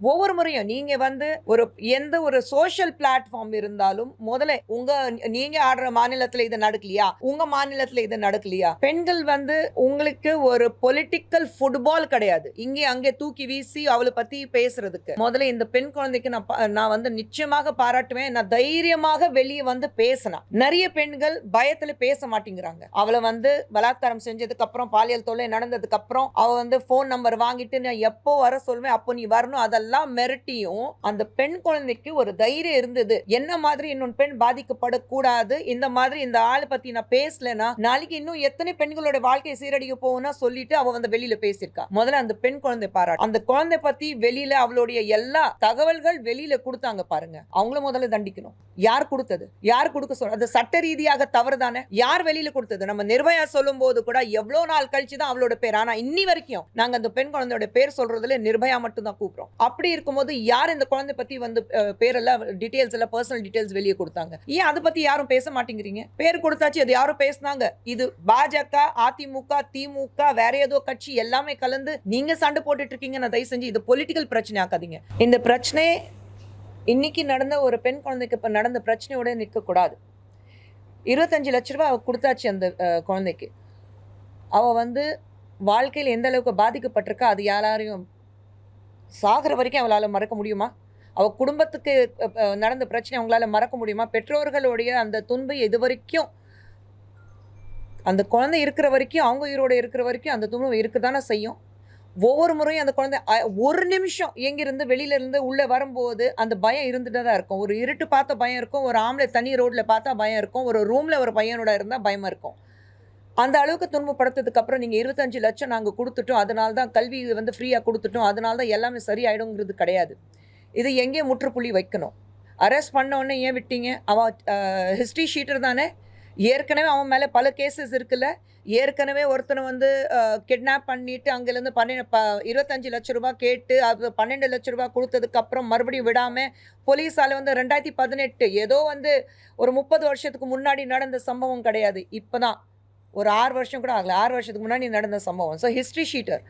ஒவ்வொரு முறையும் நீங்க வந்து ஒரு எந்த ஒரு சோஷியல் பிளாட்ஃபார்ம் இருந்தாலும் முதல்ல உங்க நீங்க ஆடுற மாநிலத்துல இது நடக்கலையா? உங்க மாநிலத்துல இது நடக்கலையா? பெண்கள் வந்து உங்களுக்கு ஒரு பொலிட்டிக்கல் ஃபுட்பால் கிடையாது. இங்கே அங்கே தூக்கி வீசி அவளை பத்தி பேசுறதுக்கு. முதல்ல இந்த பெண் குழந்தைக்கு நான் நான் வந்து நிச்சயமாக பாராட்டுவேன். நான் தைரியமாக வெளியே வந்து பேசினா. நிறைய பெண்கள் பயத்துல பேச மாட்டேங்கிறாங்க. அவளை வந்து பலாத்காரம் செஞ்சதுக்கு அப்புறம் பாலியல் தொல்லை நடந்ததுக்கு அப்புறம் அவ வந்து ஃபோன் நம்பர் வாங்கிட்டு நான் எப்போ வர சொல்வேன்? அப்போ நீ வரணும். அதெல்லாம் மிரட்டியும் அந்த பெண் குழந்தைக்கு ஒரு தைரியம் இருந்தது. என்ன மாதிரி இன்னொன்று பெண் பாதிக்கப்படக்கூடாது? இந்த மாதிரி இந்த ஆளை பத்தி நான் பேசலனா நாளைக்கு இன்னும் எத்தனை பெண்களோட வாழ்க்கையை சீரடிக்க போகும்னா சொல்லிட்டு அவ வந்து வெளியில பேசியிருக்கா. முதல்ல அந்த பெண் குழந்தை பாராட்டு. அந்த குழந்தை பத்தி வெளியில அவளுடைய எல்லா தகவல்கள் வெளியில கொடுத்தாங்க பாருங்க. அவங்கள முதல்ல தண்டிக்கணும். யார் கொடுத்தது? யார் கொடுக்க சொல்ற அது சட்ட ரீதியாக தவறு தானே? யார் வெளியில கொடுத்தது? நம்ம நிர்பயா சொல்லும் போது கூட எவ்வளவு நாள் கழிச்சு தான் அவளோட பேர். ஆனா இன்னி வரைக்கும் நாங்க அந்த பெண் குழந்தையோட பேர் சொல்றதுல நிர்பயா மட்டும் தான் கூப்பிடுறோம் அப்படி இருக்கும்போது யார் இந்த குழந்தை பத்தி வந்து பேரெல்லாம் டீட்டெயில்ஸ் எல்லாம் பர்சனல் டீட்டெயில்ஸ் வெளியே கொடுத்தாங்க? ஏன் அதை பத்தி யாரும் பேச மாட்டேங்கிறீங்க? பேர் கொடுத்தாச்சு அது யாரும் பேசுனாங்க. இது பாஜக அதிமுக திமுக வேற ஏதோ கட்சி எல்லாமே கலந்து நீங்க சண்டை போட்டுட்டு இருக்கீங்க நான் தயவு செஞ்சு இது பொலிட்டிக்கல் பிரச்சனை ஆக்காதீங்க. இந்த பிரச்சனை இன்னைக்கு நடந்த ஒரு பெண் குழந்தைக்கு இப்போ நடந்த பிரச்சனையோட நிற்கக்கூடாது இருபத்தஞ்சு லட்ச ரூபா அவ கொடுத்தாச்சு அந்த குழந்தைக்கு. அவள் வந்து வாழ்க்கையில் எந்த அளவுக்கு பாதிக்கப்பட்டிருக்கா அது யாராரையும் சாகிற வரைக்கும் அவளால் மறக்க முடியுமா? அவள் குடும்பத்துக்கு நடந்த பிரச்சனை அவங்களால மறக்க முடியுமா? பெற்றோர்களுடைய அந்த துன்பை இது வரைக்கும் அந்த குழந்தை இருக்கிற வரைக்கும் அவங்க உயிரோடு இருக்கிற வரைக்கும் அந்த துன்பம் இருக்க தானே செய்யும்? ஒவ்வொரு முறையும் அந்த குழந்தை ஒரு நிமிஷம் எங்கிருந்து வெளியிலேருந்து உள்ளே வரும்போது அந்த பயம் இருந்துட்டு தான் இருக்கும். ஒரு இருட்டு பார்த்த பயம் இருக்கும் ஒரு ஆம்பளை தனி ரோட்டில் பார்த்தா பயம் இருக்கும் ஒரு ரூமில் ஒரு பையனோட இருந்தால் பயமாக இருக்கும். அந்த அளவுக்கு துன்பப்படுத்ததுக்கு அப்புறம் நீங்கள் இருபத்தஞ்சு லட்சம் நாங்கள் கொடுத்துட்டோம். அதனால தான் கல்வி வந்து ஃப்ரீயாக கொடுத்துட்டோம். அதனால தான் எல்லாமே சரியாயிடுங்கிறது கிடையாது. இது எங்கே முற்றுப்புள்ளி வைக்கணும்? அரெஸ்ட் பண்ண உடனே ஏன் விட்டீங்க? அவன் ஹிஸ்ட்ரி ஷீட்டர் தானே? ஏற்கனவே அவன் மேலே பல கேசஸ் இருக்குல்ல? ஏற்கனவே ஒருத்தனை வந்து கிட்னாப் பண்ணிட்டு அங்கேருந்து பன்னெண்டு ப இருபத்தஞ்சு லட்ச ரூபா கேட்டு அது பன்னெண்டு லட்ச ரூபா கொடுத்ததுக்கப்புறம் மறுபடியும் விடாமல் போலீஸால் வந்து ரெண்டாயிரத்தி பதினெட்டு ஏதோ வந்து ஒரு முப்பது வருஷத்துக்கு முன்னாடி நடந்த சம்பவம் கிடையாது. இப்போ தான் ஒரு ஆறு வருஷம் கூட ஆகலை. ஆறு வருஷத்துக்கு முன்னாடி நடந்த சம்பவம். ஸோ ஹிஸ்ட்ரி ஷீட்டர்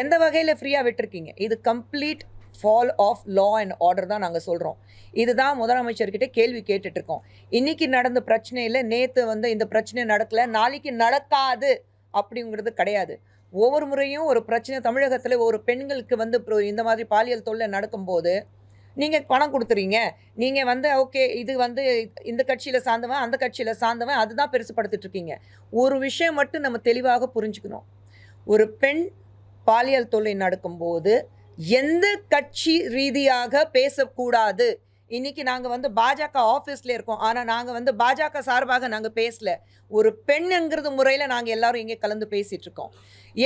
எந்த வகையில் ஃப்ரீயாக விட்டுருக்கீங்க? இது complete fall of law and order தான் நாங்கள் சொல்கிறோம் இதுதான் முதலமைச்சர்கிட்ட கேள்வி கேட்டுட்ருக்கோம். இருக்கோம் நடந்த பிரச்சனையில் நேற்று வந்து இந்த பிரச்சனை நடக்கலை நாளைக்கு நடக்காது அப்படிங்கிறது கிடையாது. ஒவ்வொரு முறையும் ஒரு பிரச்சனை தமிழகத்தில் ஒரு பெண்களுக்கு வந்து இந்த மாதிரி பாலியல் தொல்லை நடக்கும்போது நீங்கள் பணம் கொடுத்துறீங்க. நீங்கள் வந்து ஓகே இது வந்து இந்த கட்சியில் சார்ந்தவன் அந்த கட்சியில் சார்ந்தவன் அதுதான் பெருசுப்படுத்திட்டு இருக்கீங்க. ஒரு விஷயம் மட்டும் நம்ம தெளிவாக புரிஞ்சுக்கணும். ஒரு பெண் பாலியல் தொல்லை நடக்கும்போது எந்த கட்சி ரீதியாக பேசக்கூடாது. இன்னைக்கு நாங்கள் வந்து பாஜக ஆஃபீஸில் இருக்கோம். ஆனால் நாங்கள் வந்து பாஜக சார்பாக நாங்கள் பேசல. ஒரு பெண்ணுங்கிறது முறையில் நாங்கள் எல்லாரும் இங்கே கலந்து பேசிகிட்டு இருக்கோம்.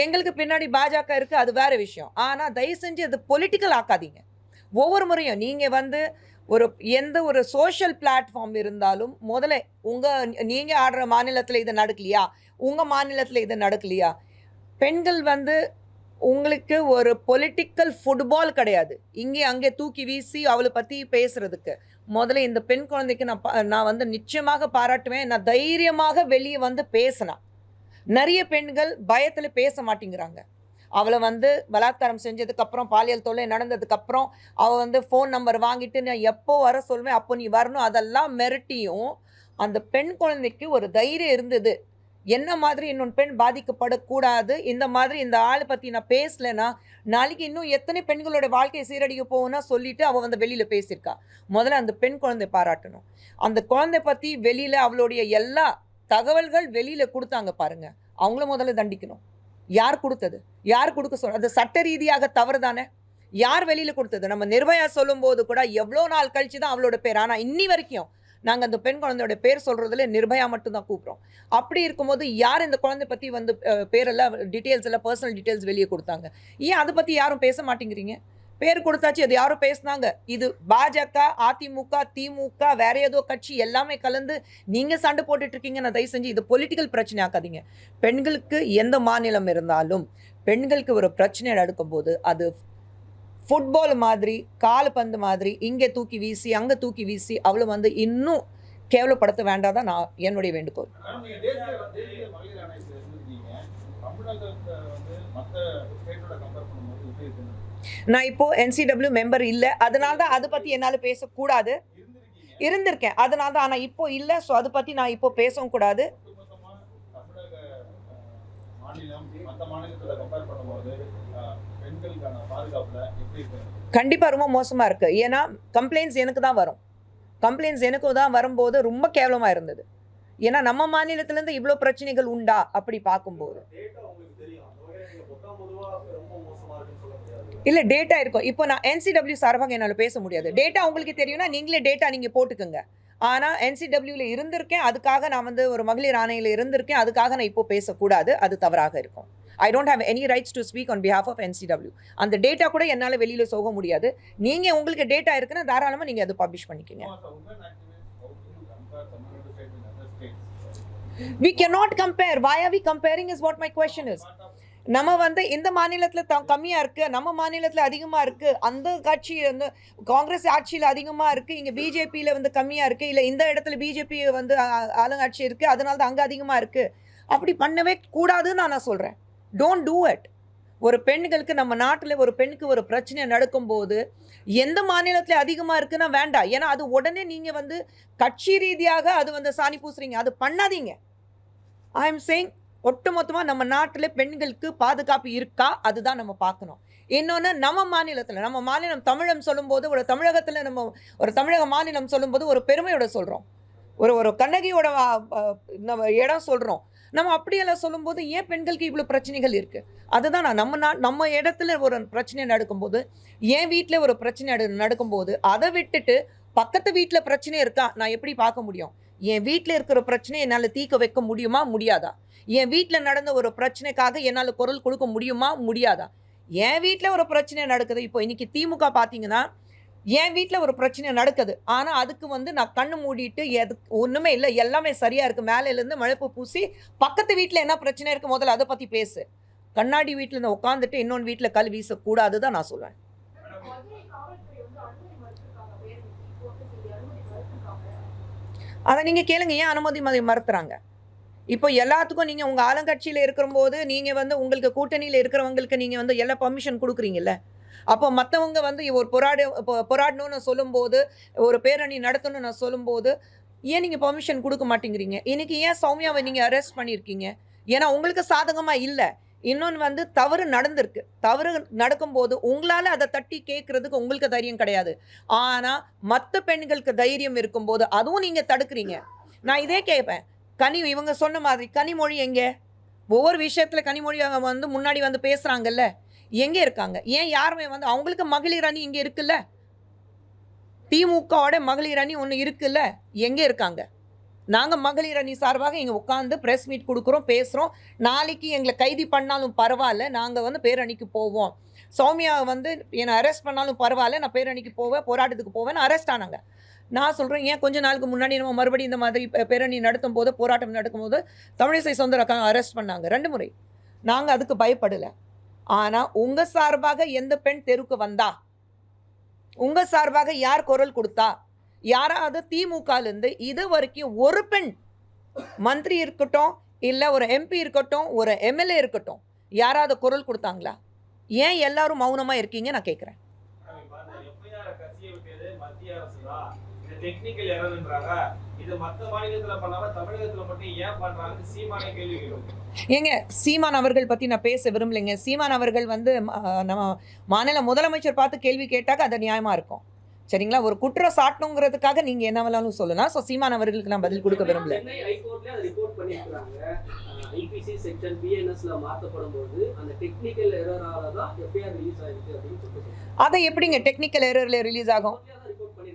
எங்களுக்கு பின்னாடி பாஜக இருக்குது அது வேற விஷயம். ஆனால் தயவு செஞ்சு அது பொலிட்டிக்கல் ஆக்காதீங்க. ஒவ்வொரு முறையும் நீங்கள் வந்து ஒரு எந்த ஒரு சோஷியல் பிளாட்ஃபார்ம் இருந்தாலும் முதல்ல உங்கள் நீங்கள் ஆடுற மாநிலத்தில் இது நடக்கலையா? உங்கள் மாநிலத்தில் இது நடக்கலையா? பெண்கள் வந்து உங்களுக்கு ஒரு பொலிட்டிக்கல் ஃபுட்பால் கிடையாது. இங்கே அங்கே தூக்கி வீசி அவளை பற்றி பேசுகிறதுக்கு முதல்ல இந்த பெண் குழந்தைக்கு நான் நான் வந்து நிச்சயமாக பாராட்டுவேன். நான் தைரியமாக வெளியே வந்து பேசினா. நிறைய பெண்கள் பயத்தில் பேச மாட்டேங்கிறாங்க. அவளை வந்து பலாத்காரம் செஞ்சதுக்கு அப்புறம் பாலியல் தொல்லை நடந்ததுக்கப்புறம் அவள் வந்து ஃபோன் நம்பர் வாங்கிட்டு நான் எப்போ வர சொல்வேன்? அப்போ நீ வரணும். அதெல்லாம் மிரட்டியும் அந்த பெண் குழந்தைக்கு ஒரு தைரியம் இருந்தது. என்ன மாதிரி இன்னொன்று பெண் பாதிக்கப்படக்கூடாது? இந்த மாதிரி இந்த ஆளை பற்றி நான் பேசலைன்னா நாளைக்கு இன்னும் எத்தனை பெண்களோட வாழ்க்கையை சீரடிக்க போகும்னா சொல்லிட்டு அவள் வந்து வெளியில் பேசியிருக்கா. முதல்ல அந்த பெண் குழந்தை பாராட்டணும். அந்த குழந்தை பற்றி வெளியில் அவளுடைய எல்லா தகவல்கள் வெளியில் கொடுத்தாங்க பாருங்கள் அவங்கள முதல்ல தண்டிக்கணும். யார் கொடுத்தது? யார் கொடுக்க சொல்ற அது சட்ட ரீதியாக தவறு தானே யார் வெளியில் கொடுத்தது? நம்ம நிர்பயா சொல்லும் போது கூட எவ்வளோ நாள் கழிச்சு தான் அவளோட பேர். ஆனால் இன்னி வரைக்கும் நாங்கள் அந்த பெண் குழந்தையோட பேர் சொல்கிறதுல நிர்பயா மட்டும் தான் கூப்பிட்றோம் அப்படி இருக்கும்போது யார் இந்த குழந்தை பற்றி வந்து பேரெல்லாம் டீட்டெயில்ஸ் எல்லாம் பர்சனல் டீட்டெயில்ஸ் வெளியே கொடுத்தாங்க? ஏன் அதை பற்றி யாரும் பேச மாட்டேங்கிறீங்க? பேர் கொடுத்தாச்சு அது யாரும் பேசுனாங்க. இது பாஜக அதிமுக திமுக வேற ஏதோ கட்சி எல்லாமே கலந்து நீங்கள் சண்டை போட்டுட்டு இருக்கீங்க நான் தயவு செஞ்சு இது பொலிட்டிக்கல் பிரச்சனை ஆக்காதீங்க. பெண்களுக்கு எந்த மாநிலம் இருந்தாலும் பெண்களுக்கு ஒரு பிரச்சனை நடக்கும்போது அது ஃபுட்பால் மாதிரி கால்பந்து மாதிரி இங்கே தூக்கி வீசி அங்கே தூக்கி வீசி அவ்வளோ வந்து இன்னும் கேவலப்படுத்த வேண்டாம் தான் நான் என்னுடைய வேண்டுகோள். வந்து மற்ற ஸ்டேட்டோட கம்பேர் பண்ணும்போது எப்படி இருக்குன்னு? நான் இப்போ என்சிடபிள்யூ மெம்பர் இல்லை. அதனால தான் அதை பற்றி என்னால் பேசக்கூடாது. இருந்திருக்கேன். அதனால தான் ஆனால் இப்போ இல்லை. ஸோ அதை பற்றி நான் இப்போ பேசவும் கூடாது. இருக்கு கண்டிப்பாக ரொம்ப மோசமாக இருக்குது ஏன்னா கம்ப்ளைண்ட்ஸ் எனக்கு தான் வரும். கம்ப்ளைண்ட்ஸ் எனக்கு தான் வரும்போது ரொம்ப கேவலமாக இருந்தது. ஏன்னா நம்ம மாநிலத்திலேருந்து இவ்வளோ பிரச்சனைகள் உண்டா? அப்படி பார்க்கும்போது. இல்லை டேட்டா இருக்கும். இப்போ நான் என்சிடபிள்யூ சார்பாக என்னால் பேச முடியாது. டேட்டா உங்களுக்கு தெரியும்னா நீங்களே டேட்டா நீங்கள் போட்டுக்கோங்க. ஆனால் என்சிடபிள்யூவில் இருந்திருக்கேன். அதுக்காக நான் வந்து ஒரு மகளிர் ஆணையில் இருந்திருக்கேன். அதுக்காக நான் இப்போ பேசக்கூடாது. அது தவறாக இருக்கும். I don't have any rights to speak on behalf of NCW அந்த டேட்டா கூட என்னால் வெளியில் சோக முடியாது. நீங்கள் உங்களுக்கு டேட்டா இருக்குன்னா தாராளமாக நீங்கள் அதை பப்ளிஷ் பண்ணிக்கோங்க. We a not compare why do we comparing is what my question is we cannot compare. Why are we comparing is what my question is. நம்ம வந்து இந்த மாநிலத்தில் த கம்மியாக இருக்குது நம்ம மாநிலத்தில் அதிகமாக இருக்குது அந்த கட்சி வந்து காங்கிரஸ் ஆட்சியில் அதிகமாக இருக்குது இங்கே பிஜேபியில் வந்து கம்மியாக இருக்குது இல்லை இந்த இடத்துல பிஜேபி வந்து ஆ- ஆளுங்கட்சி இருக்குது அதனால தான் அங்கே அதிகமாக இருக்குது அப்படி பண்ணவே கூடாதுன்னு நான் நான் சொல்கிறேன் டோன்ட் டூ இட் ஒரு பெண்களுக்கு நம்ம நாட்டில் ஒரு பெண்ணுக்கு ஒரு பிரச்சனை நடக்கும்போது எந்த மாநிலத்தில் அதிகமாக இருக்குன்னா வேண்டாம். ஏன்னா அது உடனே நீங்கள் வந்து கட்சி ரீதியாக அது வந்து சாணி பூசுறீங்க. அது பண்ணாதீங்க. ஐ எம் சேயிங் ஒட்டுமொத்தமாக நம்ம நாட்டில் பெண்களுக்கு பாதுகாப்பு இருக்கா? அதுதான் நம்ம பார்க்கணும். இன்னொன்று நம்ம மாநிலத்தில் நம்ம மாநிலம் தமிழம் சொல்லும்போது ஒரு தமிழகத்தில் நம்ம ஒரு தமிழக மாநிலம் சொல்லும்போது ஒரு பெருமையோட சொல்கிறோம் ஒரு ஒரு கண்ணகியோட நம்ம இடம் சொல்கிறோம் நம்ம அப்படியெல்லாம் சொல்லும்போது ஏன் பெண்களுக்கு இவ்வளோ பிரச்சனைகள் இருக்குது அதுதான் நான் நம்ம நா நம்ம இடத்துல ஒரு பிரச்சனை நடக்கும்போது என் வீட்டில் ஒரு பிரச்சனை நடக்கும்போது அதை விட்டுட்டு பக்கத்து வீட்டில் பிரச்சனை இருக்கா? நான் எப்படி பார்க்க முடியும்? என் வீட்டில் இருக்கிற பிரச்சனையை என்னால் தீர்க்க வைக்க முடியுமா? முடியாதா? என் வீட்டில் நடந்த ஒரு பிரச்சனைக்காக என்னால் குரல் கொடுக்க முடியுமா? முடியாதா? என் வீட்டில் ஒரு பிரச்சனை நடக்குது. இப்போ இன்றைக்கி திமுக பார்த்தீங்கன்னா என் வீட்டில் ஒரு பிரச்சனை நடக்குது. ஆனால் அதுக்கு வந்து நான் கண்ணு மூடிட்டு எது ஒன்றுமே இல்லை. எல்லாமே சரியாக இருக்குது மேலேருந்து மழைப்பு பூசி பக்கத்து வீட்டில் என்ன பிரச்சனை இருக்குது முதல்ல அதை பற்றி பேசு. கண்ணாடி வீட்டில் உட்காந்துட்டு இன்னொன்று வீட்டில் கல் வீசக்கூடாது தான் நான் சொல்லுவேன் அதை நீங்கள் கேளுங்க. ஏன் அனுமதி மதி மறுத்துறாங்க? இப்போ எல்லாத்துக்கும் நீங்கள் உங்கள் ஆளுங்கட்சியில் இருக்கிறபோது நீங்கள் வந்து உங்களுக்கு கூட்டணியில் இருக்கிறவங்களுக்கு நீங்கள் வந்து எல்லா பர்மிஷன் கொடுக்குறீங்கல்ல? அப்போ மற்றவங்க வந்து ஒரு போராட இப்போ போராடணும்னு சொல்லும்போது ஒரு பேரணி நடத்தணும்னு நான் சொல்லும்போது ஏன் நீங்கள் பர்மிஷன் கொடுக்க மாட்டேங்கிறீங்க? இன்னைக்கு ஏன் சௌமியாவை நீங்கள் அரெஸ்ட் பண்ணியிருக்கீங்க? ஏன்னா உங்களுக்கு சாதகமாக இல்லை. இன்னொன்று வந்து தவறு நடந்திருக்கு. தவறு நடக்கும்போது உங்களால் அதை தட்டி கேட்குறதுக்கு உங்களுக்கு தைரியம் கிடையாது. ஆனால் மற்ற பெண்களுக்கு தைரியம் இருக்கும்போது அதுவும் நீங்கள் தடுக்கிறீங்க. நான் இதே கேட்பேன் கனி இவங்க சொன்ன மாதிரி கனிமொழி எங்கே? ஒவ்வொரு விஷயத்தில் கனிமொழி அவங்க வந்து முன்னாடி வந்து பேசுகிறாங்கல்ல எங்கே இருக்காங்க? ஏன் யாருமே வந்து அவங்களுக்கு மகளிர் அணி இங்கே இருக்குல்ல? திமுகவோட மகளிர் அணி ஒன்று இருக்குல்ல? எங்கே இருக்காங்க? நாங்கள் மகளிர் அணி சார்பாக இங்கே உட்காந்து ப்ரெஸ் மீட் கொடுக்குறோம் பேசுகிறோம் நாளைக்கு எங்களை கைதி பண்ணாலும் பரவாயில்ல நாங்கள் வந்து பேரணிக்கு போவோம். சௌமியா வந்து என்னை அரெஸ்ட் பண்ணாலும் பரவாயில்ல நான் பேரணிக்கு போவேன் போராட்டத்துக்கு போவேன் அரெஸ்ட் ஆனாங்க. நான் சொல்கிறேன் ஏன் கொஞ்ச நாளுக்கு முன்னாடி நம்ம மறுபடியும் இந்த மாதிரி பேரணி நடத்தும் போது போராட்டம் நடக்கும்போது தமிழிசை சொந்தரக்காக அரெஸ்ட் பண்ணாங்க. ரெண்டு முறை. நாங்கள் அதுக்கு பயப்படலை. ஆனால் உங்கள் சார்பாக எந்த பெண் தெருவுக்கு வந்தா? உங்கள் சார்பாக யார் குரல் கொடுத்தா? யாராவது திமுகலேருந்து இது வரைக்கும் ஒரு பெண் மந்திரி இருக்கட்டும் இல்லை ஒரு எம்பி இருக்கட்டும் ஒரு எம்எல்ஏ இருக்கட்டும் யாராவது குரல் கொடுத்தாங்களா? ஏன் எல்லாரும் மௌனமாக இருக்கீங்க? நான் கேட்குறேன் மத்திய அரசு தான். டெக்னிக்கல் எரர்ன்றாங்க இது மத்த மாநிலத்துல பண்ணாம தமிழகத்துல மட்டும் ஏன் பண்றாங்கன்னு சீமானே கேள்வி கேட்கும் ஏங்க சீமான் அவர்கள் பற்றி நான் பேச விரும்பலைங்க. சீமான் அவர்கள் வந்து நம்ம மாநில முதலமைச்சர் பார்த்து கேள்வி கேட்டாக்க அது நியாயமாக இருக்கும். சரிங்களா? ஒரு குற்றம் சாட்டணுங்கிறதுக்காக நீங்கள் என்ன வேணாலும் சொல்லலாம். ஸோ சீமான் அவர்களுக்கு நான் பதில் கொடுக்க விரும்பல. சென்னை ஹைகோர்ட்ல அதை ரிப்போர்ட் பண்ணியிருக்காங்க ஐபிசி செக்ஷன் பிஎன்எஸ்ல மாத்தப்படும் போது அந்த டெக்னிக்கல் எரரால தான் எஃப்ஐஆர் ரிலீஸ் ஆயிருக்கு அப்படின்னு சொல்லிட்டு அதை எப்படிங்க டெக்னிக்கல் எரரில் ரிலீஸ் ஆகும்?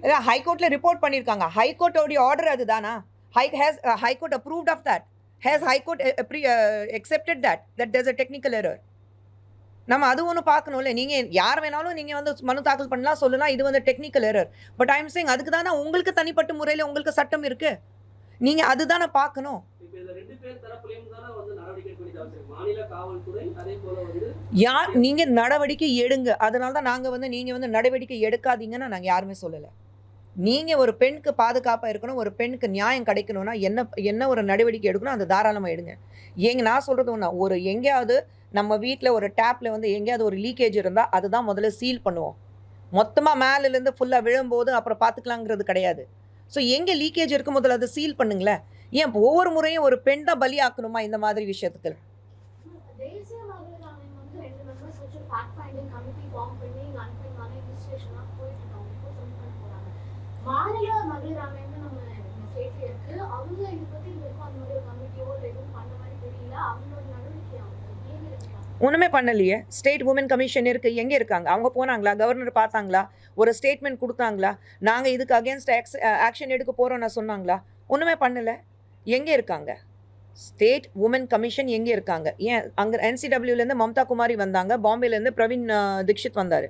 பண்ணியிருக்காங்க ஹைகோர்ட்டில் ரிப்போர்ட் பண்ணியிருக்காங்க ஹைகோர்ட்டோடைய ஆர்டர் அதுதானா? High has high court approved of that has high court accepted that that there's a technical error? நம்ம அது ஒன்று பார்க்கணும்ல. நீங்கள் யார் வேணாலும் நீங்கள் வந்து மனு தாக்கல் பண்ணலாம் சொல்லலாம். இது வந்து technical error but I'm change அதுக்கு தானே உங்களுக்கு தனிப்பட்ட முறையில் உங்களுக்கு சட்டம் இருக்குது நீங்கள் அதுதானே பார்க்கணும். பேர் யார் நீங்கள் நடவடிக்கை எடுங்க. அதனால தான் நாங்கள் வந்து நீங்கள் வந்து நடவடிக்கை எடுக்காதீங்கன்னு நாங்கள் யாருமே சொல்லலை. நீங்கள் ஒரு பெண்ணுக்கு பாதுகாப்பாக இருக்கணும் ஒரு பெண்ணுக்கு நியாயம் கிடைக்கணும்னா என்ன என்ன ஒரு நடவடிக்கை எடுக்கணும் அந்த தாராளமாக எடுங்க. ஏங்க நான் சொல்கிறது ஒன்றா ஒரு எங்கேயாவது நம்ம வீட்டில் ஒரு டேப்பில் வந்து எங்கேயாவது ஒரு லீக்கேஜ் இருந்தால் அதுதான் முதல்ல சீல் பண்ணுவோம். மொத்தமாக மேலேருந்து ஃபுல்லாக விழும்போது அப்புறம் பார்த்துக்கலாங்கிறது கிடையாது. ஸோ எங்கே லீக்கேஜ் இருக்கும் முதல்ல அதை சீல் பண்ணுங்களேன். ஏன் ஒவ்வொரு முறையும் ஒரு பெண் தான் பலியாக்கணுமா இந்த மாதிரி விஷயத்துக்கு தேசிய மகளிர் ஆணையம் வந்து ரெண்டு மெம்பர்ஸ் வச்சு ஃபேக்ட் ஃபைண்டிங் கமிட்டி ஃபார்ம் பண்ணி அனுப்பினாங்க இன்வெஸ்டிகேஷன்லாம் போயிட்டு இருக்காங்க இப்போ சப்மிட் பண்ண போறாங்க மாநில மகளிர் நம்ம ஸ்டேட்ல இருக்கு. அவங்க இதை பத்தி இருக்கும் அந்த மாதிரி ஒரு கமிட்டியோ இல்லை எதுவும் பண்ண மாதிரி தெரியல. அவங்களோட நடவடிக்கை ஒன்றுமே பண்ணலையே. ஸ்டேட் உமன் கமிஷன் இருக்குது எங்கே இருக்காங்க? அவங்க போனாங்களா? கவர்னர் பார்த்தாங்களா? ஒரு ஸ்டேட்மெண்ட் கொடுத்தாங்களா? நாங்கள் இதுக்கு அகேன்ஸ்ட் ஆக்ஷன் எடுக்க போகிறோம்னு சொன்னாங்களா? ஒன்றுமே பண்ணலை. எங்கே இருக்காங்க? ஸ்டேட் உமன் கமிஷன் எங்கே இருக்காங்க? ஏன் அங்கே என்சிடபிள்யூலேருந்து மம்தா குமாரி வந்தாங்க. பாம்பேலேருந்து பிரவீன் தீக்ஷித் வந்தார்.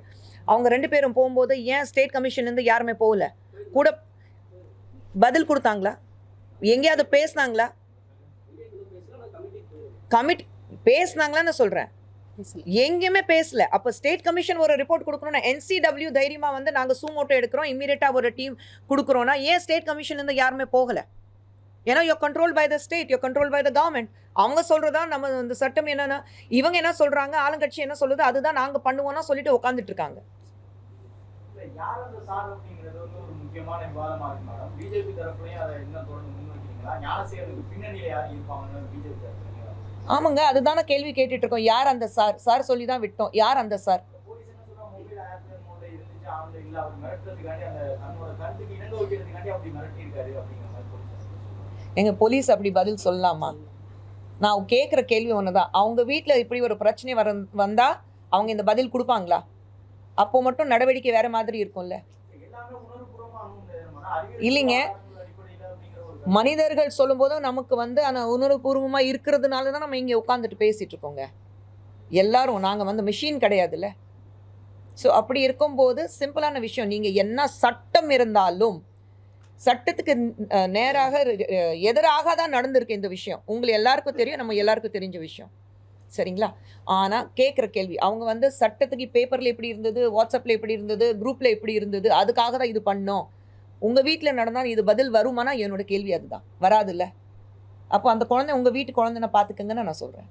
அவங்க ரெண்டு பேரும் போகும்போது ஏன் ஸ்டேட் கமிஷன்லேருந்து யாருமே போகல? கூட பதில் கொடுத்தாங்களா? எங்கேயாவது பேசுனாங்களா? கமிட்டி பேசுனாங்களான்னு சொல்கிறேன் எங்கேயுமே பேசல. அப்போ ஸ்டேட் கமிஷன் ஒரு ரிப்போர்ட் கொடுக்கணும்னா என்சிடபிள்யூ தைரியமா வந்து நாங்கள் சூமோட்டோ எடுக்கிறோம் இம்மீடியட்டாக ஒரு டீம் கொடுக்குறோம்னா ஏன் ஸ்டேட் கமிஷன்லேருந்து யாருமே போகல? ஏன்னா you're control by the state you're control by the government அவங்க சொல்றதா நம்ம இந்த சட்டம் என்னன்னா இவங்க என்ன சொல்றாங்க ஆளுங்கட்சி என்ன சொல்லுது அதுதான் நாங்க பண்ணுவோம்னா சொல்லிட்டு உட்காந்துட்டு இருக்காங்க. யார் அந்த சார் அப்படிங்கிறது வந்து ஒரு முக்கியமான விவாதமா இருக்கு மேடம். பிஜேபி தரப்புலயும் அதை இன்னும் தொடர்ந்து முன்வைக்கிறீங்களா? ஞானசேகருக்கு பின்னணியில யார் இருப்பாங்கன்னு பிஜேபி தரப்புல ஆமாங்க அதுதானே கேள்வி கேட்டுட்டு இருக்கோம். யார் அந்த சார்? சார் சொல்லி தான் விட்டோம். யார் அந்த சார். எங்க போலீஸ் அப்படி பதில் சொல்லலாமா? நான் கேட்குற கேள்வி ஒன்று தான் அவங்க வீட்டில் இப்படி ஒரு பிரச்சனை வர வந்தா அவங்க இந்த பதில் கொடுப்பாங்களா? அப்போ மட்டும் நடவடிக்கை வேற மாதிரி இருக்கும்ல. இல்லைங்க. மனிதர்கள் சொல்லும்போதும் நமக்கு வந்து ஆனால் உணர்வுபூர்வமாக இருக்கிறதுனால தான் நம்ம இங்கே உட்காந்துட்டு பேசிட்டு இருக்கோங்க எல்லாரும் நாங்கள் வந்து மிஷின் கிடையாதுல்ல. ஸோ அப்படி இருக்கும்போது சிம்பிளான விஷயம். நீங்கள் என்ன சட்டம் இருந்தாலும் சட்டத்துக்கு நேராக எதிராக தான் நடந்திருக்கு இந்த விஷயம். உங்களுக்கு எல்லாருக்கும் தெரியும் நம்ம எல்லாருக்கும் தெரிஞ்ச விஷயம். சரிங்களா? ஆனால் கேட்குற கேள்வி. அவங்க வந்து சட்டத்துக்கு பேப்பரில் எப்படி இருந்தது? வாட்ஸ்அப்பில் எப்படி இருந்தது? குரூப்பில் எப்படி இருந்தது? அதுக்காக தான் இது பண்ணோம். உங்கள் வீட்டில் நடந்தால் இது பதில் வருமானா? என்னோட கேள்வி அதுதான். வராதுல்ல. அப்போ அந்த குழந்தை உங்கள் வீட்டு குழந்தைன பார்த்துக்கங்கன்னு நான் சொல்கிறேன்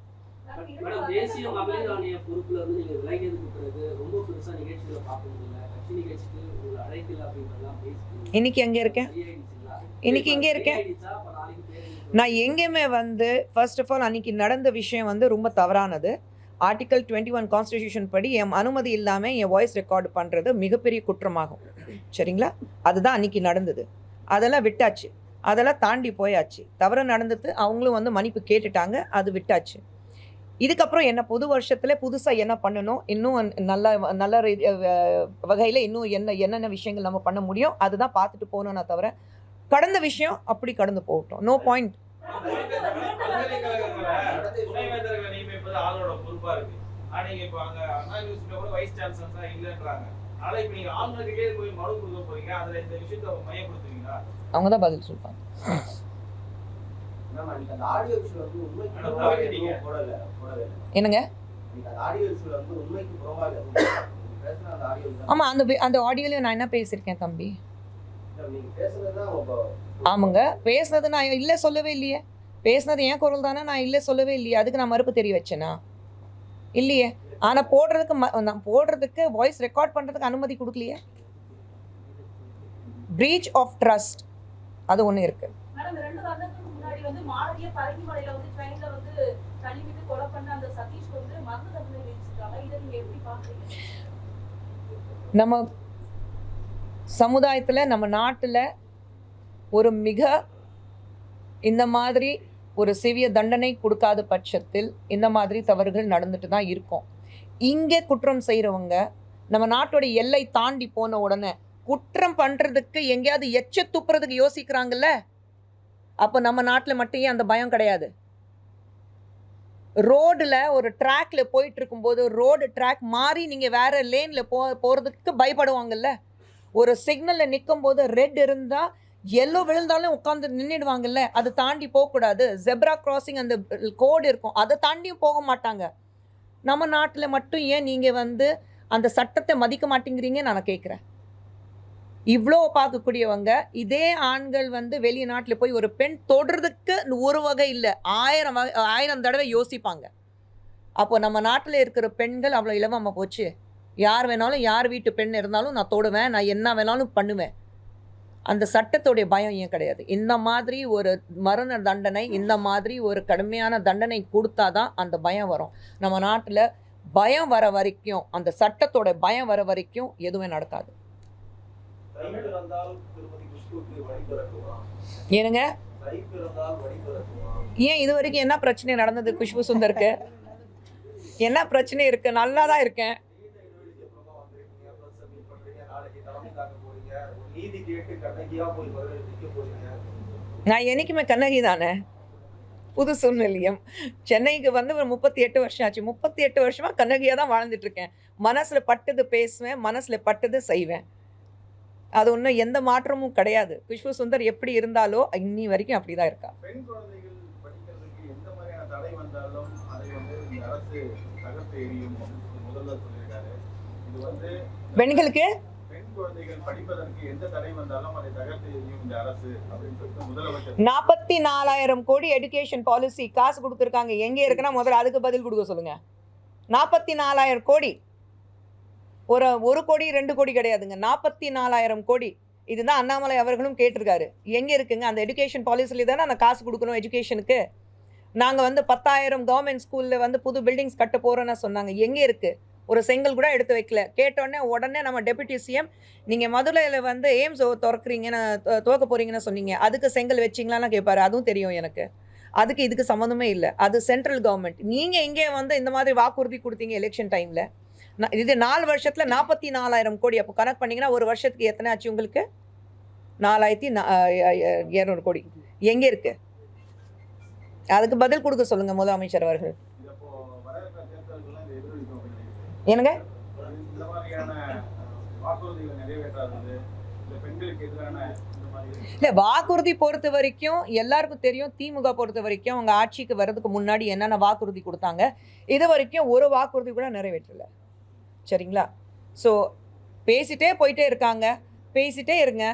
மேடம் தேசிய மகளிர் ஆணைய பொறுப்புல இருந்து நீங்க விலகியதுக்கு பிறகு ரொம்ப பெருசா நிகழ்ச்சிகளை பார்க்க முடியல. கட்சி நிகழ்ச்சிக்கு உங்களை அழைக்கல அப்படின்றதெல்லாம் பேசி இன்னைக்கு எங்கே இருக்கேன்? இன்னைக்கு இங்கே இருக்கேன். நான் எங்கேயுமே வந்து ஃபர்ஸ்ட் ஆஃப் ஆல் அன்னைக்கு நடந்த விஷயம் வந்து ரொம்ப தவறானது. ஆர்டிகல் டுவெண்ட்டி ஒன் கான்ஸ்டிடியூஷன் படி என் அனுமதி இல்லாமல் என் வாய்ஸ் ரெக்கார்டு பண்ணுறது மிகப்பெரிய குற்றமாகும். சரிங்களா? அதுதான் அன்னைக்கு நடந்தது. அதெல்லாம் விட்டாச்சு. அதெல்லாம் தாண்டி போயாச்சு. தவறு நடந்தது அவங்களும் வந்து மன்னிப்பு கேட்டுட்டாங்க. அது விட்டாச்சு. இதுக்கப்புறம் என்ன புது வருஷத்தில் புதுசாக என்ன பண்ணணும்? இன்னும் நல்ல நல்ல வகையில் இன்னும் என்ன என்னென்ன விஷயங்கள் நம்ம பண்ண முடியும்? அதுதான் பார்த்துட்டு போகணும்னா தவிர கடந்த விஷயம் அப்படி கடந்து போகட்டும். நோ பாயிண்ட் அவங்க தான் பதில் சொல்லுவாங்க என்னங்க? ஆமாம் அந்த அந்த ஆடியோலையும் நான் என்ன பேசியிருக்கேன் தம்பி? ஆமாங்க. பேசுனது நான் இல்லை சொல்லவே இல்லையே. பேசுனது என் குரல் தானே நான் இல்லை சொல்லவே இல்லையே. அதுக்கு நான் மறுப்பு தெரிய வச்சேனா? இல்லையே. ஆனால் போடுறதுக்கு ம நான் போடுறதுக்கு வாய்ஸ் ரெக்கார்ட் பண்ணுறதுக்கு அனுமதி கொடுக்கலையே? பிரீச் ஆஃப் ட்ரஸ்ட் அது ஒன்று இருக்குது மேடம் ரெண்டு வருடத்துக்கு முன்னாடி வந்து மாணவிய பரங்கிமலையில வந்து ட்ரெயின்ல வந்து தள்ளிவிட்டு கொலை பண்ண அந்த சதீஷ் வந்து மரண தண்டனை விதிச்சிருக்காங்க. இதை நீங்க எப்படி பாக்குறீங்க நம்ம சமுதாயத்தில் நம்ம நாட்டில் ஒரு மிக இந்த மாதிரி ஒரு சிவிய தண்டனை கொடுக்காத பட்சத்தில் இந்த மாதிரி தவறுகள் நடந்துட்டு தான் இருக்கும். இங்கே குற்றம் செய்கிறவங்க நம்ம நாட்டோட எல்லை தாண்டி போன உடனே குற்றம் பண்ணுறதுக்கு எங்கேயாவது எச்ச துப்புறதுக்கு யோசிக்கிறாங்கல்ல? அப்போ நம்ம நாட்டில் மட்டும் ஏன் அந்த பயம் கிடையாது? ரோடில் ஒரு ட்ராக்ல போயிட்டு இருக்கும்போது ரோடு ட்ராக் மாறி நீங்கள் வேற லேனில் போ போகிறதுக்கு பயப்படுவாங்கல்ல? ஒரு சிக்னலில் நிற்கும் போது ரெட் இருந்தால் எல்லோ விழுந்தாலும் உட்காந்து நின்றுடுவாங்கல்ல அதை தாண்டி போகக்கூடாது. ஜெப்ரா கிராசிங் அந்த கோடு இருக்கும். அதை தாண்டியும் போக மாட்டாங்க. நம்ம நாட்டில் மட்டும் ஏன் நீங்கள் வந்து அந்த சட்டத்தை மதிக்க மாட்டேங்கிறீங்கன்னு நான் கேட்குறேன் இவ்வளோ பார்க்கக்கூடியவங்க இதே ஆண்கள் வந்து வெளிநாட்டில் போய் ஒரு பெண் தொடுறதுக்கு ஒரு வகை இல்லை. ஆயிரம் வகை ஆயிரம் தடவை யோசிப்பாங்க. அப்போ நம்ம நாட்டில் இருக்கிற பெண்கள் அவ்வளோ இலவமாக போச்சு. யார் வேணாலும் யார் வீட்டு பெண் இருந்தாலும் நான் தொடுவேன் நான் என்ன வேணாலும் பண்ணுவேன். அந்த சட்டத்துடைய பயம் ஏன் கிடையாது? இந்த மாதிரி ஒரு மரண தண்டனை இந்த மாதிரி ஒரு கடுமையான தண்டனை கொடுத்தாதான் அந்த பயம் வரும். நம்ம நாட்டில் பயம் வர வரைக்கும் அந்த சட்டத்தோட பயம் வர வரைக்கும் எதுவுமே நடக்காது. ஏனுங்க ஏன் இது வரைக்கும் என்ன பிரச்சனை நடந்தது குஷ்பு சுந்தருக்கு? என்ன பிரச்சனை இருக்கு? நல்லா தான் இருக்கேன். நான் என்னைக்குமே கண்ணகி தானே? புது சூழ்நிலையம் சென்னைக்கு வந்து ஒரு முப்பத்தி எட்டு வருஷம் ஆச்சு. முப்பத்தி எட்டு வருஷமா கண்ணகியாக தான் வாழ்ந்துட்டு இருக்கேன். மனசுல பட்டது பேசுவேன் மனசுல பட்டது செய்வேன். அது ஒன்றும் எந்த மாற்றமும் கிடையாது. குஷ்பு சுந்தர் எப்படி இருந்தாலோ இன்னி வரைக்கும் இருக்கா. சொல்லியிருக்காரு. இது வந்து பெண்களுக்கு? நாற்பத்தி நாலாயிரம் கோடி எடுகேஷன் பாலிசி காசு கொடுத்துருக்காங்க. எங்கே இருக்குன்னா முதல்ல அதுக்கு பதில் கொடுக்க சொல்லுங்க. நாற்பத்தி நாலாயிரம் கோடி. ஒரு ஒரு கோடி ரெண்டு கோடி கிடையாதுங்க. நாற்பத்தி நாலாயிரம் கோடி. இதுதான் அண்ணாமலை அவர்களும் கேட்டிருக்காரு. எங்கே இருக்குங்க? அந்த எஜுகேஷன் பாலிசியில் தானே அந்த காசு கொடுக்கணும் எஜுகேஷனுக்கு நாங்கள் வந்து பத்தாயிரம் கவர்மெண்ட் ஸ்கூலில் வந்து புது பில்டிங்ஸ் கட்ட போகிறோன்னு சொன்னாங்க. எங்கே இருக்குது ஒரு செங்கல் கூட எடுத்து வைக்கல. கேட்டோடனே உடனே நம்ம டெபுட்டி சிஎம் நீங்கள் மதுரையில் வந்து எய்ம்ஸ் திறக்கிறீங்கன்னு துவக்க போகிறீங்கன்னு சொன்னீங்க. அதுக்கு செங்கல் வச்சிங்களான்னு கேட்பாரு அதுவும் தெரியும் எனக்கு. அதுக்கு இதுக்கு சம்மந்தமே இல்லை. அது சென்ட்ரல் கவர்மெண்ட் நீங்கள் இங்கே வந்து இந்த மாதிரி வாக்குறுதி கொடுத்தீங்க எலெக்ஷன் டைமில் இது நாலு வருஷத்தில் நாற்பத்தி நாலாயிரம் கோடி. அப்போ கணக்கு பண்ணீங்கன்னா ஒரு வருஷத்துக்கு எத்தனை ஆச்சு உங்களுக்கு? நாலாயிரத்தி நா- இரநூறு கோடி. எங்கே இருக்குது அதுக்கு பதில் கொடுக்க சொல்லுங்கள் முதலமைச்சர் அவர்கள். என்னங்க? இல்லை வாக்குறுதி பொறுத்த வரைக்கும் எல்லாருக்கும் தெரியும். திமுக பொறுத்த வரைக்கும் அவங்க ஆட்சிக்கு வர்றதுக்கு முன்னாடி என்னென்ன வாக்குறுதி கொடுத்தாங்க. இது வரைக்கும் ஒரு வாக்குறுதி கூட நிறைவேற்றலை. சரிங்களா? ஸோ பேசிட்டே போயிட்டே இருக்காங்க. பேசிட்டே இருங்க.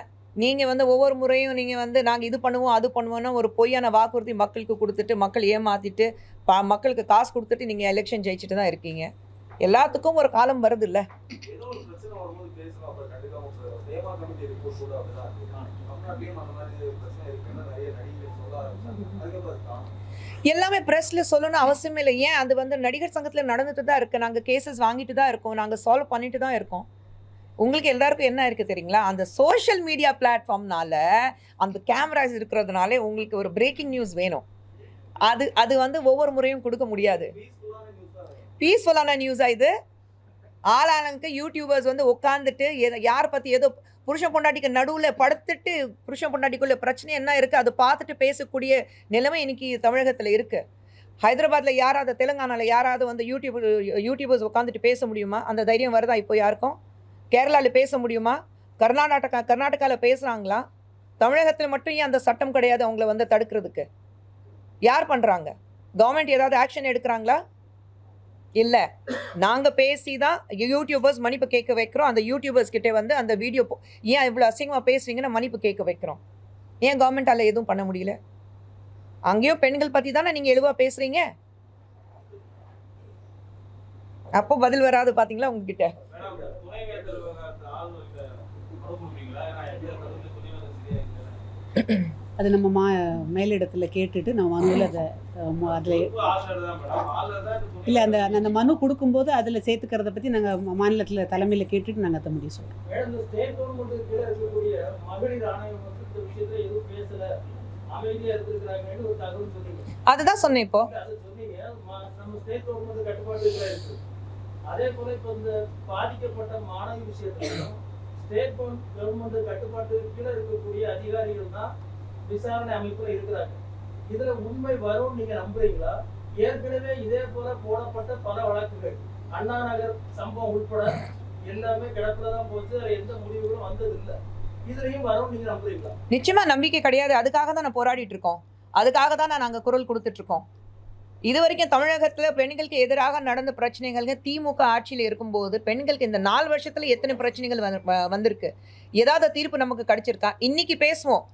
நீங்கள் வந்து ஒவ்வொரு முறையும் நீங்கள் வந்து நாங்கள் இது பண்ணுவோம் அது பண்ணுவோம்னு ஒரு பொய்யான வாக்குறுதி மக்களுக்கு கொடுத்துட்டு மக்கள் ஏமாற்றிட்டு பா மக்களுக்கு காசு கொடுத்துட்டு நீங்கள் எலெக்ஷன் ஜெயிச்சுட்டு தான் இருக்கீங்க. எல்லாத்துக்கும் ஒரு காலம் வருது இல்லை அதுக்கப்புறம் எல்லாமே ப்ரெஸ்ல சொல்லணும்னு அவசியம் இல்லை. ஏன்? அது வந்து நடிகர் சங்கத்தில் நடந்துட்டு தான் இருக்குது நாங்கள் கேசஸ் வாங்கிட்டு தான் இருக்கோம். நாங்கள் சால்வ் பண்ணிட்டு தான் இருக்கோம். உங்களுக்கு எல்லாருக்கும் என்ன இருக்குது தெரியுங்களா? அந்த சோஷியல் மீடியா பிளாட்ஃபார்ம்னால அந்த கேமராஸ் இருக்கிறதுனாலே உங்களுக்கு ஒரு பிரேக்கிங் நியூஸ் வேணும். அது அது வந்து ஒவ்வொரு முறையும் கொடுக்க முடியாது. பீஸ்ஃபுல்லான நியூஸாக இது? ஆளானுக்கு யூடியூபர்ஸ் வந்து உட்காந்துட்டு எதை- யார் பற்றி ஏதோ புருஷன் பொண்டாட்டிக்கு நடுவில் படுத்துட்டு புருஷன் பொண்டாட்டிக்குள்ளே பிரச்சனை என்ன இருக்குது அதை பார்த்துட்டு பேசக்கூடிய நிலைமை இன்னைக்கு தமிழகத்தில் இருக்குது ஹைதராபாத்தில் யாராவது தெலுங்கானாவில் யாராவது வந்து யூடியூப் யூடியூபர்ஸ் உட்காந்துட்டு பேச முடியுமா? அந்த தைரியம் வருதா இப்போ யாருக்கும்? கேரளாவில் பேச முடியுமா? கர்நாடகா கர்நாடகாவில் பேசுகிறாங்களா தமிழகத்தில் மட்டும் ஏன் அந்த சட்டம் கிடையாது அவங்கள வந்து தடுக்கிறதுக்கு? யார் பண்ணுறாங்க கவர்மெண்ட் ஏதாவது ஆக்ஷன் எடுக்கிறாங்களா? இல்லை. நாங்கள் பேசி தான் யூடியூபர்ஸ் மன்னிப்பு கேட்க வைக்கிறோம். அந்த யூடியூபர்ஸ் கிட்டே வந்து அந்த வீடியோ ஏன் இவ்வளோ அசிங்கமாக பேசுறீங்கன்னு மன்னிப்பு கேட்க வைக்கிறோம். ஏன் கவர்மெண்ட்டால் எதுவும் பண்ண முடியல? அங்கேயும் பெண்கள் பற்றி தானே நீங்கள் எழுவாக பேசுகிறீங்க அப்போ பதில் வராது பார்த்தீங்களா உங்ககிட்ட? மேடம் அது நம்ம மா மேலிடத்தில் கேட்டுட்டு நம்ம மனுவில் அதை அதில் இல்லை அந்த அந்த மனு கொடுக்கும்போது அதில் சேர்த்துக்கிறத பற்றி நாங்கள் மாநிலத்தில் தலைமையில் கேட்டுட்டு நாங்கள் அதை முடிவு சொல்கிறோம் அதுதான் சொன்னேன் இப்போ. அதை போல இப்ப இந்த பாதிக்கப்பட்ட மாணவி விஷயத்திலையும் ஸ்டேட் கவர்மெண்ட் கட்டுப்பாட்டு கீழே இருக்கக்கூடிய அதிகாரிகள் தான் விசாரணை அமைப்புல இருக்கிறாங்க. இதுல உண்மை வரும் நீங்க நம்புறீங்களா? ஏற்கனவே இதே போல போடப்பட்ட பல வழக்குகள். அண்ணா நகர் சம்பவம் உட்பட எல்லாமே கிடப்புல தான் போச்சு. அதுல எந்த முடிவுகளும் வந்தது இல்லை இதுலயும் வரும் நீங்க நம்புறீங்களா? நிச்சயமா நம்பிக்கை கிடையாது. அதுக்காக தான் நான் போராடிட்டு இருக்கோம். அதுக்காக தான் நான் நாங்கள் குரல் கொடுத்துட்டு இருக்கோம். இது வரைக்கும் தமிழகத்தில் பெண்களுக்கு எதிராக நடந்த பிரச்சனைகள்ங்க திமுக ஆட்சியில் இருக்கும்போது பெண்களுக்கு இந்த நாலு வருஷத்தில் எத்தனை பிரச்சனைகள் வந்திருக்கு? ஏதாவது தீர்ப்பு நமக்கு கிடைச்சிருக்கா? இன்னைக்கு பேசுவோம்.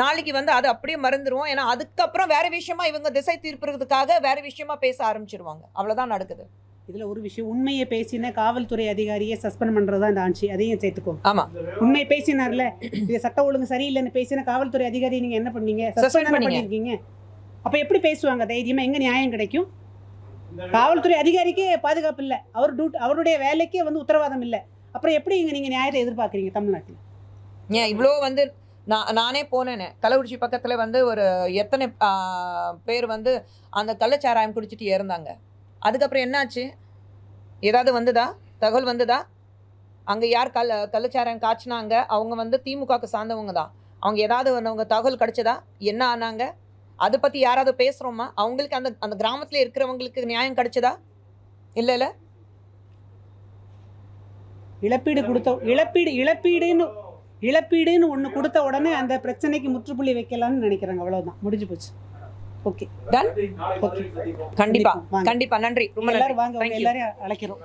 நாளைக்கு வந்து அது அப்படியே மறந்துடுவோம் ஏன்னா அதுக்கப்புறம் வேற விஷயமா இவங்க திசை திருப்புறதுக்காக வேற விஷயமா பேச ஆரம்பிச்சிருவாங்க. அவ்வளவுதான் நடக்குது. இதில் ஒரு விஷயம் உண்மையை பேசின காவல்துறை அதிகாரியை சஸ்பெண்ட் பண்ணுறது தான் இந்த ஆட்சி? அதையும் சேர்த்துக்கோ. ஆமா. உண்மை பேசினார்ல இது சட்ட ஒழுங்கு சரியில்லைன்னு பேசின காவல்துறை அதிகாரி நீங்க என்ன பண்ணீங்க? சஸ்பெண்ட். பண்ணிருக்கீங்க? அப்ப எப்படி பேசுவாங்க? தைரியமா எங்க நியாயம் கிடைக்கும்? காவல்துறை அதிகாரிக்கே பாதுகாப்பு இல்லை. அவர் டியூட் அவருடைய வேலைக்கே வந்து உத்தரவாதம் இல்லை. அப்புறம் எப்படி இங்க நீங்க நியாயத்தை எதிர்பார்க்குறீங்க தமிழ்நாட்டில்? ஏன் இவ்வளோ வந்து நான் நானே போனேனே. கள்ளக்குறிச்சி பக்கத்தில் வந்து ஒரு எத்தனை பேர் வந்து அந்த கள்ளச்சாராயம் குடிச்சிட்டு இறந்தாங்க அதுக்கப்புறம் என்னாச்சு? ஏதாவது வந்துதா? தகவல் வந்துதா? அங்கே யார் கல் கள்ளச்சாராயம் காய்ச்சினாங்க? அவங்க வந்து திமுகவுக்கு சார்ந்தவங்க தான். அவங்க ஏதாவது அவங்க தகவல் கிடச்சதா? என்ன ஆனாங்க? அதை பற்றி யாராவது பேசுகிறோமா அவங்களுக்கு அந்த அந்த கிராமத்தில் இருக்கிறவங்களுக்கு நியாயம் கிடச்சதா? இல்லை இல்லை? இழப்பீடு கொடுத்த இழப்பீடு இழப்பீடுன்னு இழப்பீடுன்னு ஒன்று கொடுத்த உடனே அந்த பிரச்சனைக்கு முற்றுப்புள்ளி வைக்கலாம்னு நினைக்கிறாங்க. அவ்வளவுதான். முடிஞ்சு போச்சு. ஓகே டன் நாளை மதுரை சந்திப்போம் கண்டிப்பா. வாங்க. கண்டிப்பா. நன்றி. ரொம்ப எல்லாரும் வாங்க. எல்லாரையும் அழைக்கிறோம்.